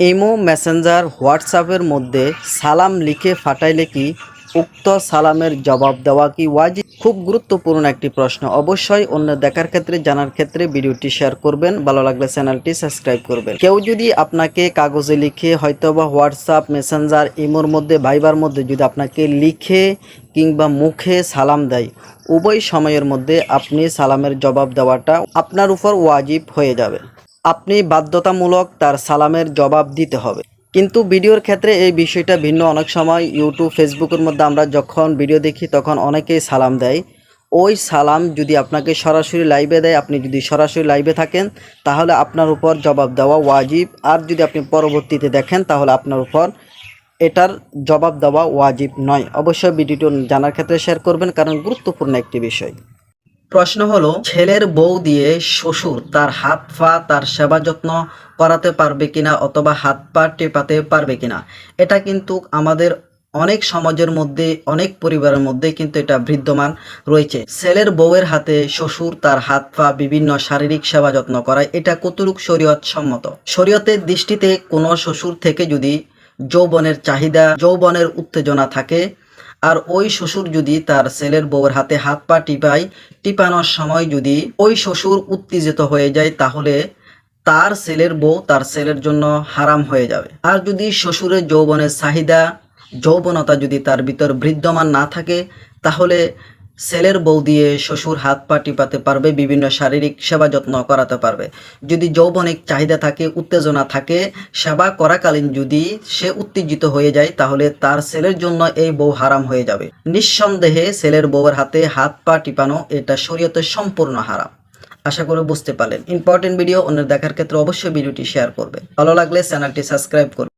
Imo Messenger হোয়াটসঅ্যাপের মধ্যে সালাম লিখে ফাটাইলে কি উক্ত সালামের জবাব দেওয়া কি ওয়াজিব? খুব গুরুত্বপূর্ণ একটি প্রশ্ন। অবশ্যই অন্য দেখার ক্ষেত্রে, জানার ক্ষেত্রে ভিডিওটি শেয়ার করবেন। ভালো লাগলে চ্যানেলটি সাবস্ক্রাইব করবেন। কেউ যদি আপনাকে কাগজে লিখে হয়তো বা হোয়াটসঅ্যাপ, মেসেঞ্জার, ইমোর মধ্যে, ভাইবার মধ্যে যদি আপনাকে লিখে কিংবা মুখে সালাম দেয়, উভয় সময়ের মধ্যে আপনি সালামের জবাব দেওয়াটা আপনার উপর ওয়াজিব হয়ে যাবে। আপনি বাধ্যতামূলক তার সালামের জবাব দিতে হবে। কিন্তু ভিডিওর ক্ষেত্রে এই বিষয়টা ভিন্ন। অনেক সময় ইউটিউব ফেসবুকের মধ্যে আমরা যখন ভিডিও দেখি, তখন অনেকেই সালাম দেয়। ওই সালাম যদি আপনাকে সরাসরি লাইভে দেয়, আপনি যদি সরাসরি লাইভে থাকেন, তাহলে আপনার উপর জবাব দেওয়া ওয়াজিব। আর যদি আপনি পরবর্তীতে দেখেন, তাহলে আপনার উপর এটার জবাব দেওয়া ওয়াজিব নয়। অবশ্যই ভিডিওটি জানার ক্ষেত্রে শেয়ার করবেন, কারণ গুরুত্বপূর্ণ একটি বিষয়। প্রশ্ন হলো, ছেলের বউ দিয়ে শ্বশুর তার হাত পা, তার সেবা যত্ন করাতে পারবে কিনা অথবা হাত পা টেপাতে পারবে কিনা? এটা কিন্তু আমাদের অনেক সমাজের মধ্যে, অনেক পরিবারের মধ্যে কিন্তু এটা বিদ্যমান রয়েছে। ছেলের বউয়ের হাতে শ্বশুর তার হাত পা, বিভিন্ন শারীরিক সেবা যত্ন করায়, এটা কতটুক শরীয়ত সম্মত? শরীয়তের দৃষ্টিতে কোনো শ্বশুর থেকে যদি যৌবনের চাহিদা, যৌবনের উত্তেজনা থাকে আর ওই শ্বশুর যদি তার ছেলের বউয়ের হাতে হাত পা টিপায়, টিপানোর সময় যদি ওই শ্বশুর উত্তেজিত হয়ে যায়, তাহলে তার ছেলের বউ তার ছেলের জন্য হারাম হয়ে যাবে। আর যদি শ্বশুরের যৌবনের চাহিদা, যৌবনতা যদি তার ভিতর বৃদ্ধমান না থাকে, তাহলে ছেলের বউ দিয়ে শ্বশুর হাত পা টিপাতে পারবে, বিভিন্ন শারীরিক সেবা যত্ন করাতে পারবে। যদি যৌবনিক চাহিদা থাকে, উত্তেজনা থাকে, সেবা করাকালীন যদি সে উত্তেজিত হয়ে যায়, তাহলে তার ছেলের জন্য এই বউ হারাম হয়ে যাবে। নিঃসন্দেহে ছেলের বউয়ের হাতে হাত পা টিপানো, এটা শরীয়তের সম্পূর্ণ হারাম। আশা করে বুঝতে পারলেন। ইম্পর্টেন্ট ভিডিও অন্যের দেখার ক্ষেত্রে অবশ্যই ভিডিওটি শেয়ার করবে। ভালো লাগলে চ্যানেলটি সাবস্ক্রাইব করবে।